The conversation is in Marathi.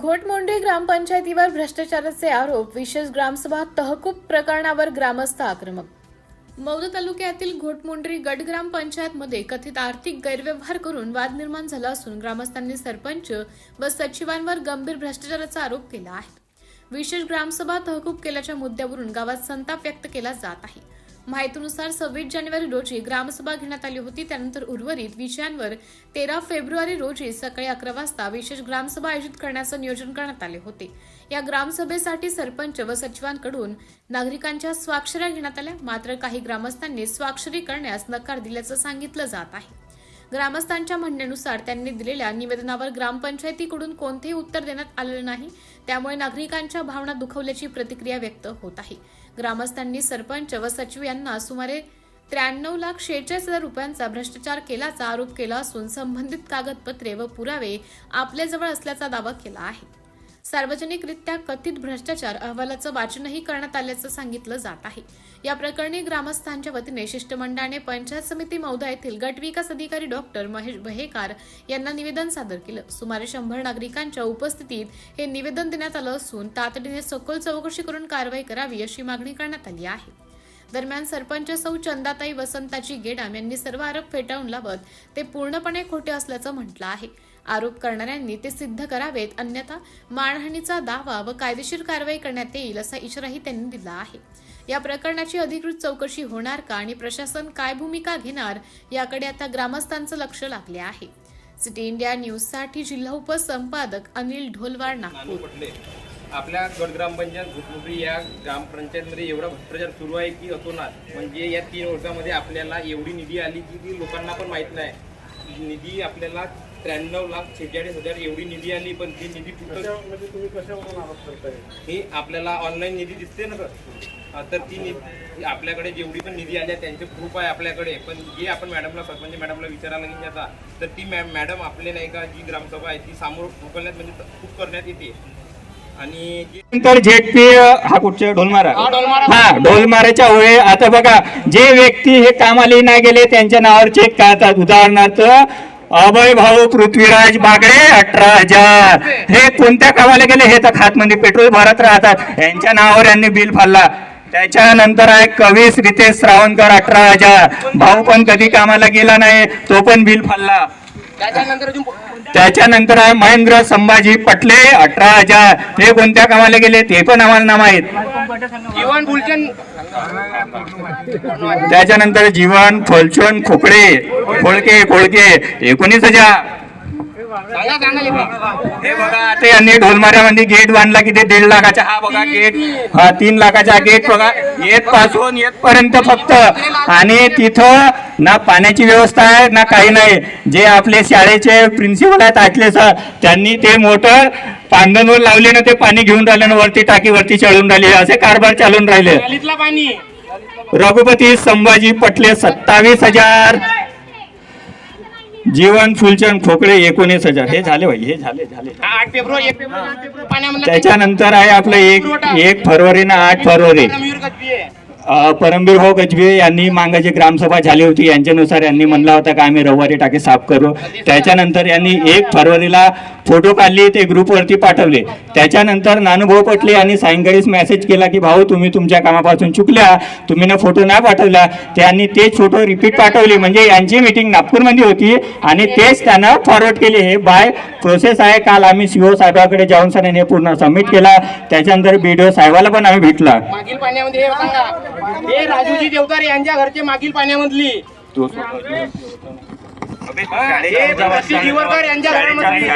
घोटमुंडी ग्रामपंचायतीवर भ्रष्टाचाराचे आरोप विशेष ग्रामसभा तहकूब प्रकरणावर ग्रामस्थ आक्रमक. मौद तालुक्यातील घोटमुंडरी गट ग्रामपंचायतमध्ये कथित आर्थिक गैरव्यवहार करून वाद निर्माण झाला असून ग्रामस्थांनी सरपंच व सचिवांवर गंभीर भ्रष्टाचाराचा आरोप केला आहे. विशेष ग्रामसभा तहकूब केल्याच्या मुद्द्यावरून गावात संताप व्यक्त केला जात आहे. माहितीनुसार सव्वीस जानेवारी रोजी ग्रामसभा घेण्यात आली होती. त्यानंतर उर्वरित विषयांवर तेरा फेब्रुवारी रोजी सकाळी अकरा वाजता विशेष ग्रामसभा आयोजित करण्याचं नियोजन करण्यात आले होते. या ग्रामसभेसाठी सरपंच व सचिवांकडून नागरिकांच्या स्वाक्षऱ्या घेण्यात आल्या. मात्र काही ग्रामस्थांनी स्वाक्षरी करण्यास नकार दिल्याचं सांगितलं जात आहे. ग्रामस्थांच्या म्हणण्यानुसार त्यांनी दिलेल्या निवेदनावर ग्रामपंचायतीकडून कोणतेही उत्तर देण्यात आलेलं नाही. त्यामुळे नागरिकांच्या भावना दुखवल्याची प्रतिक्रिया व्यक्त होत आहे. ग्रामस्थांनी सरपंच व सचिव यांना सुमारे त्र्याण्णव लाख शेहेचाळीस हजार रुपयांचा भ्रष्टाचार केल्याचा आरोप केला असून संबंधित कागदपत्रे व पुरावे आपल्याजवळ असल्याचा दावा केला आहे. सार्वजनिकरित्या कथित भ्रष्टाचार अहवालाचं वाचनही करण्यात आल्याचं सांगितलं जात आहे. या प्रकरणी ग्रामस्थांच्या वतीने शिष्टमंडळाने पंचायत समिती मौदा येथील गट विकास अधिकारी डॉक्टर महेश बहेकार यांना निवेदन सादर केलं. सुमारे शंभर नागरिकांच्या उपस्थितीत हे निवेदन देण्यात आलं असून तातडीने सखोल चौकशी करून कारवाई करावी अशी मागणी करण्यात आली आहे. दरम्यान सरपंच सौ. चंदाताई वसंताची गेडाम यांनी सर्व आरोप फेटाळून लावत ते पूर्णपणे खोटे असल्याचं म्हटलं आहे. आरोप करणाऱ्यांनी ते सिद्ध करावेत अन्यथा मानहानीचा दावा व कायदेशीर कारवाई करण्यात येईल असा इशाराही त्यांनी दिला आहे. या प्रकरणाची अधिकृत चौकशी होणार का आणि प्रशासन काय भूमिका घेणार याकडे आता ग्रामस्थांचं लक्ष लागले आहे. सिटी इंडिया न्यूजसाठी जिल्हा उपसंपादक अनिल ढोलवाड नागपूर. आपल्या गड ग्रामपंचायत घुटमुटी या ग्रामपंचायतमध्ये एवढा भ्रष्टाचार सुरू आहे की अतोनात म्हणजे या तीन वर्षामध्ये आपल्याला एवढी निधी आली की ती लोकांना पण माहीत नाही. निधी आपल्याला त्र्याण्णव लाख शेहेचाळीस हजार एवढी निधी आली पण ती निधी कुठं म्हणजे तुम्ही कशावरून आरोप करताय? ही आपल्याला ऑनलाईन निधी दिसते ना सर. तर ती निधी आपल्याकडे जेवढी पण निधी आल्या त्यांचे प्रूफ आहे आपल्याकडे. पण जे आपण मॅडमला सरपंच मॅडमला विचारायला गेली आता तर ती मॅ मॅडम आपले नाही का जी ग्रामसभा आहे ती समोर ढोकलण्यात म्हणजे खूप करण्यात येते. आणि जे नंतर झेडपी हा कुठच्या ढोलमारा. हा ढोलमाराच्या होय आता बघा जे व्यक्ती हे कामाला नाही गेले त्यांच्या नावावर चेक काढतात उदाहरणार्थ अभय भाऊ पृथ्वीराज बागडे अठरा हजार. हे कोणत्या कामाला गेले? हे तर खातमध्ये पेट्रोल भरत राहतात. यांच्या नावावर यांनी बिल फाडला त्याच्यानंतर आहे कवीस रितेश श्रावणकर अठरा हजार. भाऊ पण कधी कामाला गेला नाही तो पण बिल फाडला त्याच्यानंतर आहे महेंद्र संभाजी पटले अठरा हजार. हे कोणत्या कामाला गेले? ते पण आम्हाला ना माहीत जीवन फुलचंद त्याच्यानंतर जीवन खोलचोन खोकडे. खोळके खोळके. एकोणीस हजार. हे बघा आता यांनी ढोलमाऱ्यामध्ये गेट बांधला की ते दीड लाखाचा हा बघा गेट हा तीन लाखाचा गेट बघा. येत पासून येत पर्यंत फक्त. आणि तिथं ना पाण्याची व्यवस्था आहे ना काही नाही. जे आपले शाळेचे प्रिन्सिपल आहेत आटले सर त्यांनी ते मोटर पांगणवर लावले ना ते पाणी घेऊन राहिले ना वरती टाकी वरती चढून राहिले. असे कारभार चालून राहिले. रघुपती संभाजी पटले सत्तावीस हजार जीवन फुलचंद खोकळे एकोणीस हजार. हे झाले भाई हे झाले झाले आठ फेब्रुवारी एक फेब्रुवारी आठ फेब्रुवारी. पाण्यामध्ये त्याच्यानंतर आहे आपलं एक एक फरवरी ना आठ फरवरी. परमबीर भाऊ गजबे यांनी मांगाची ग्रामसभा झाली होती. यांच्यानुसार यांनी म्हणला होता का आम्ही रविवारी टाके साफ करू. त्याच्यानंतर यांनी एक फरवरीला फोटो काढली ते ग्रुपवरती पाठवले. त्याच्यानंतर नानुभव पटले यांनी सायंकाळीच मेसेज केला की भाऊ तुम्ही तुमच्या कामापासून चुकल्या. तुम्ही ना फोटो नाही पाठवला. त्यांनी तेच फोटो रिपीट पाठवले. म्हणजे यांची मीटिंग नागपूरमध्ये होती आणि तेच त्यांना फॉरवर्ड केले. हे बाय प्रोसेस आहे. काल आम्ही सीओ साहेबाकडे जाऊन सर हे पूर्ण सबमिट केला. त्याच्यानंतर बीडीओ साहेबाला पण आम्ही भेटला. हे हे राजूजी देवतार यांच्या घरचे मागील पाण्यामधली हे दिवरकर यांच्या घरामधली